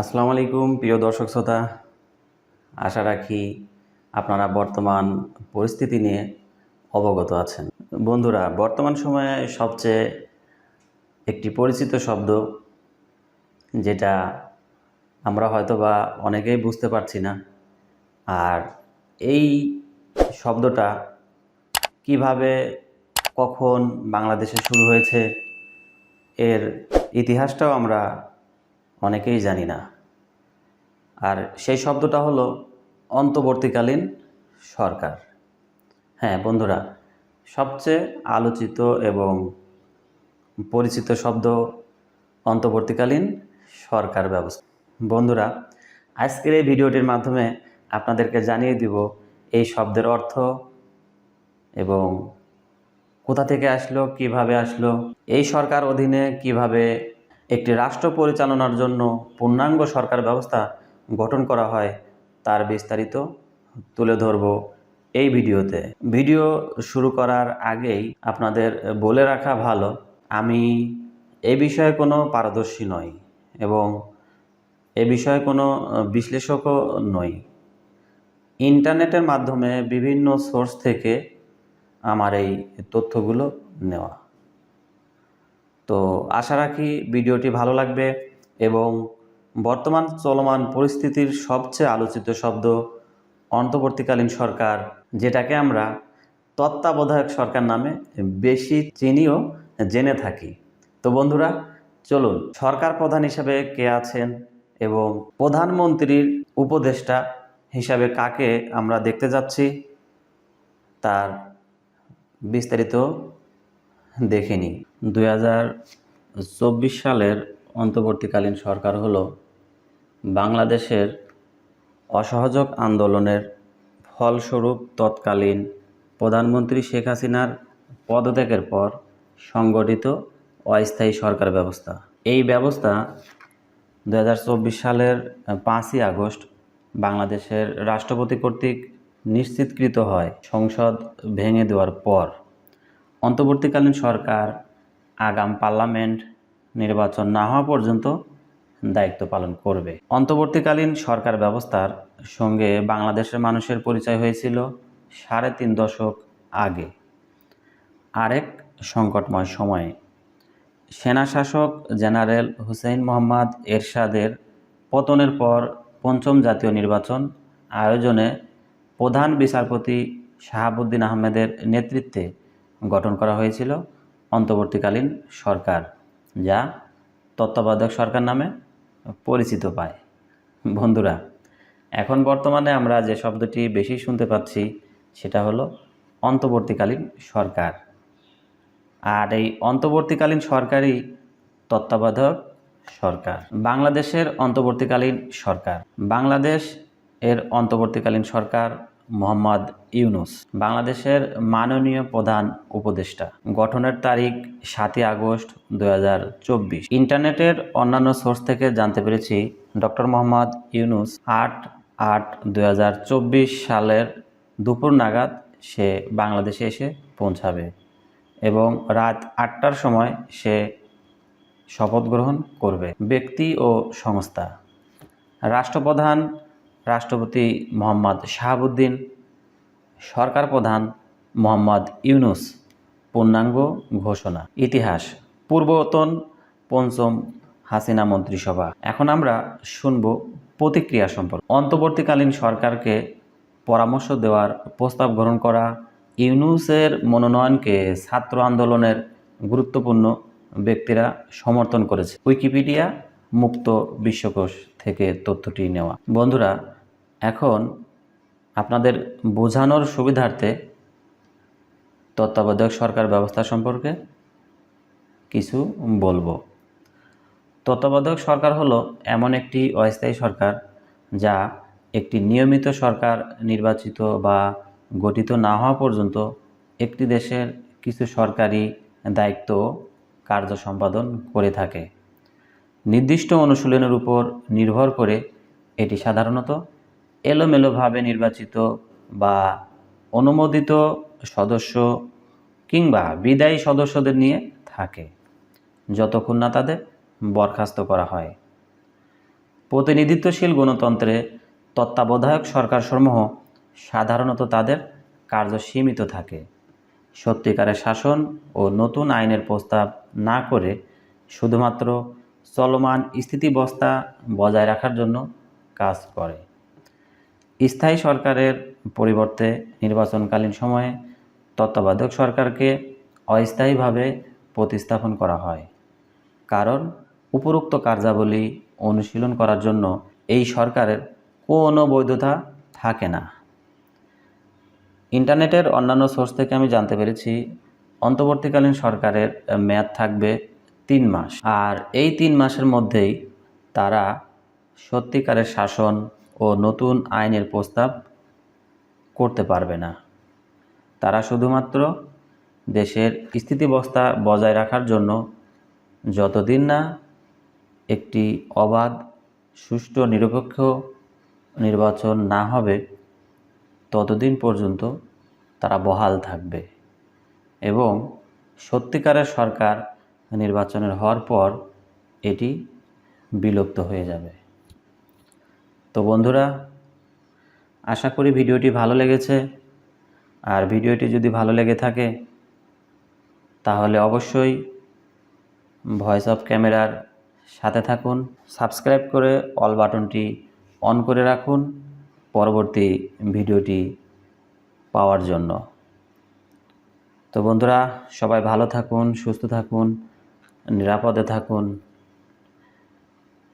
আসসালামু আলাইকুম, প্রিয় দর্শক শ্রোতা। আশা রাখি আপনারা বর্তমান পরিস্থিতি নিয়ে অবগত আছেন। বন্ধুরা, বর্তমান সময়ে সবচেয়ে একটি পরিচিত শব্দ, যেটা আমরা হয়তোবা অনেকেই বুঝতে পারছি না, আর এই শব্দটা কীভাবে, কখন বাংলাদেশে শুরু হয়েছে, এর ইতিহাসটাও আমরা অনেকেই জানি না। আর সেই শব্দটা হলো অন্তর্বর্তীকালীন সরকার। হ্যাঁ বন্ধুরা, সবচেয়ে আলোচিত এবং পরিচিত শব্দ অন্তর্বর্তীকালীন সরকার ব্যবস্থা। বন্ধুরা, আজকের এই ভিডিওটির মাধ্যমে আপনাদেরকে জানিয়ে দিব এই শব্দের অর্থ এবং কোথা থেকে আসলো, কীভাবে আসলো, এই সরকার অধীনে কীভাবে একটি রাষ্ট্র পরিচালনার জন্য পূর্ণাঙ্গ সরকার ব্যবস্থা গঠন করা হয়, তার বিস্তারিত তুলে ধরব এই ভিডিওতে। ভিডিও শুরু করার আগেই আপনাদের বলে রাখা ভালো, আমি এ বিষয়ে কোনো পারদর্শী নই এবং এ বিষয়ে কোনো বিশ্লেষকও নই। ইন্টারনেটের মাধ্যমে বিভিন্ন সোর্স থেকে আমার এই তথ্যগুলো নেওয়া। তো আশা রাখি ভিডিওটি ভালো লাগবে এবং বর্তমান চলমান পরিস্থিতির সবচেয়ে আলোচিত শব্দ অন্তর্বর্তীকালীন সরকার, যেটাকে আমরা তত্ত্বাবধায়ক সরকার নামে বেশি চিনিও জেনে থাকি। তো বন্ধুরা, চলুন, সরকার প্রধান হিসাবে কে আছেন এবং প্রধানমন্ত্রীর উপদেষ্টা হিসাবে কাকে আমরা দেখতে যাচ্ছি, তার বিস্তারিত দেখে নিই দুই চব্বিশ সালের অন্তর্বর্তীকালীন সরকার হলো বাংলাদেশের অসহযোগ আন্দোলনের ফলস্বরূপ তৎকালীন প্রধানমন্ত্রী শেখ হাসিনার পদত্যাগের পর সংগঠিত অস্থায়ী সরকার ব্যবস্থা। এই ব্যবস্থা দু হাজার চব্বিশ সালের পাঁচই আগস্ট বাংলাদেশের রাষ্ট্রপতি কর্তৃক নিশ্চিতকৃত হয়। সংসদ ভেঙে দেওয়ার পর অন্তর্বর্তীকালীন সরকার, আগাম পার্লামেন্ট নির্বাচন না হওয়া পর্যন্ত দায়িত্ব পালন করবে। অন্তর্বর্তীকালীন সরকার ব্যবস্থার সঙ্গে বাংলাদেশের মানুষের পরিচয় হয়েছিল সাড়ে তিন দশক আগে। আরেক সংকটময় সময়ে সেনা শাসক জেনারেল হুসেইন মোহাম্মদ এরশাদের পতনের পর পঞ্চম জাতীয় নির্বাচন আয়োজনে প্রধান বিচারপতি শাহাবুদ্দিন আহমেদের নেতৃত্বে গঠন করা হয়েছিল অন্তর্বর্তীকালীন সরকার, যা তত্ত্বাবধায়ক সরকার নামে পরিচিত পায়। বন্ধুরা, এখন বর্তমানে আমরা যে শব্দটি বেশি শুনতে পাচ্ছি, সেটা হলো অন্তর্বর্তীকালীন সরকার। আর এই অন্তর্বর্তীকালীন সরকারই তত্ত্বাবধায়ক সরকার। বাংলাদেশের অন্তর্বর্তীকালীন সরকার। বাংলাদেশ এর অন্তর্বর্তীকালীন সরকার মোহাম্মদ ইউনুস, বাংলাদেশের মাননীয় প্রধান উপদেষ্টা। গঠনের তারিখ সাতই আগস্ট দু হাজার চব্বিশ। ইন্টারনেটের অন্যান্য সোর্স থেকে জানতে পেরেছি, ডক্টর মোহাম্মদ ইউনুস আট আট দু সালের দুপুর নাগাদ সে বাংলাদেশে এসে পৌঁছাবে এবং রাত আটটার সময় সে শপথ গ্রহণ করবে। ব্যক্তি ও সংস্থা। রাষ্ট্রপ্রধান রাষ্ট্রপতি মোহাম্মদ শাহাবুদ্দিন, সরকার প্রধান মোহাম্মদ ইউনুস, পূর্ণাঙ্গ ঘোষণা। ইতিহাস, পূর্বতন পঞ্চম হাসিনা মন্ত্রিসভা। এখন আমরা শুনব প্রতিক্রিয়া সম্পর্কে। অন্তর্বর্তীকালীন সরকারকে পরামর্শ দেওয়ার প্রস্তাব গ্রহণ করা, ইউনুসের মনোনয়নকে ছাত্র আন্দোলনের গুরুত্বপূর্ণ ব্যক্তিরা সমর্থন করেছে। উইকিপিডিয়া মুক্ত বিশ্বকোষ থেকে তথ্যটি নেওয়া। বন্ধুরা এখন আপনাদের বোঝানোর সুবিধার্থে তত্ত্বাবধায়ক সরকার ব্যবস্থা সম্পর্কে কিছু বলব। তত্ত্বাবধায়ক সরকার হলো এমন একটি অস্থায়ী সরকার যা একটি নিয়মিত সরকার নির্বাচিত বা গঠিত না হওয়া পর্যন্ত একটি দেশের কিছু সরকারি দায়িত্ব কার্য সম্পাদন করে থাকে। নির্দিষ্ট অনুশীলনের উপর নির্ভর করে এটি সাধারণত এলোমেলোভাবে নির্বাচিত বা অনুমোদিত সদস্য কিংবা বিদায়ী সদস্যদের নিয়ে থাকে, যতক্ষণ না তাদের বরখাস্ত করা হয়। প্রতিনিধিত্বশীল গণতন্ত্রে তত্ত্বাবধায়ক সরকারসমূহ সাধারণত তাদের কার্য সীমিত থাকে। সত্যিকারের শাসন ও নতুন আইনের প্রস্তাব না করে শুধুমাত্র চলমান স্থিতিবস্থা বজায় রাখার জন্য কাজ করে। স্থায়ী সরকারের পরিবর্তে নির্বাচনকালীন সময়ে তত্ত্বাবধায়ক সরকারকে অস্থায়ীভাবে প্রতিস্থাপন করা হয়। কারণ উপরোক্ত কার্যাবলী অনুশীলন করার জন্য এই সরকারের কোনো বৈধতা থাকে না। ইন্টারনেটের অন্যান্য সোর্স থেকে আমি জানতে পেরেছি, অন্তর্বর্তীকালীন সরকারের মেয়াদ থাকবে তিন মাস। আর এই তিন মাসের মধ্যেই তারা সত্যিকারের শাসন ও নতুন আইনের প্রস্তাব করতে পারবে না। তারা শুধুমাত্র দেশের স্থিতিবস্থা বজায় রাখার জন্য যতদিন না একটি অবাধ, সুষ্ঠু, নিরপেক্ষ নির্বাচন না হবে, ততদিন পর্যন্ত তারা বহাল থাকবে এবং সত্যিকারের সরকার নির্বাচনের হওয়ার পর এটি বিলুপ্ত হয়ে যাবে। তো বন্ধুরা, আশা করি ভিডিওটি ভালো লেগেছে। আর ভিডিওটি যদি ভালো লেগে থাকে, তাহলে অবশ্যই ভয়েস অফ ক্যামেরার সাথে থাকুন, সাবস্ক্রাইব করে অল বাটনটি অন করে রাখুন পরবর্তী ভিডিওটি পাওয়ার জন্য। তো বন্ধুরা, সবাই ভালো থাকুন, সুস্থ থাকুন, নিরাপদে থাকুন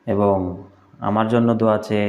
এবং আমার জন্য দোয়া চেয়ে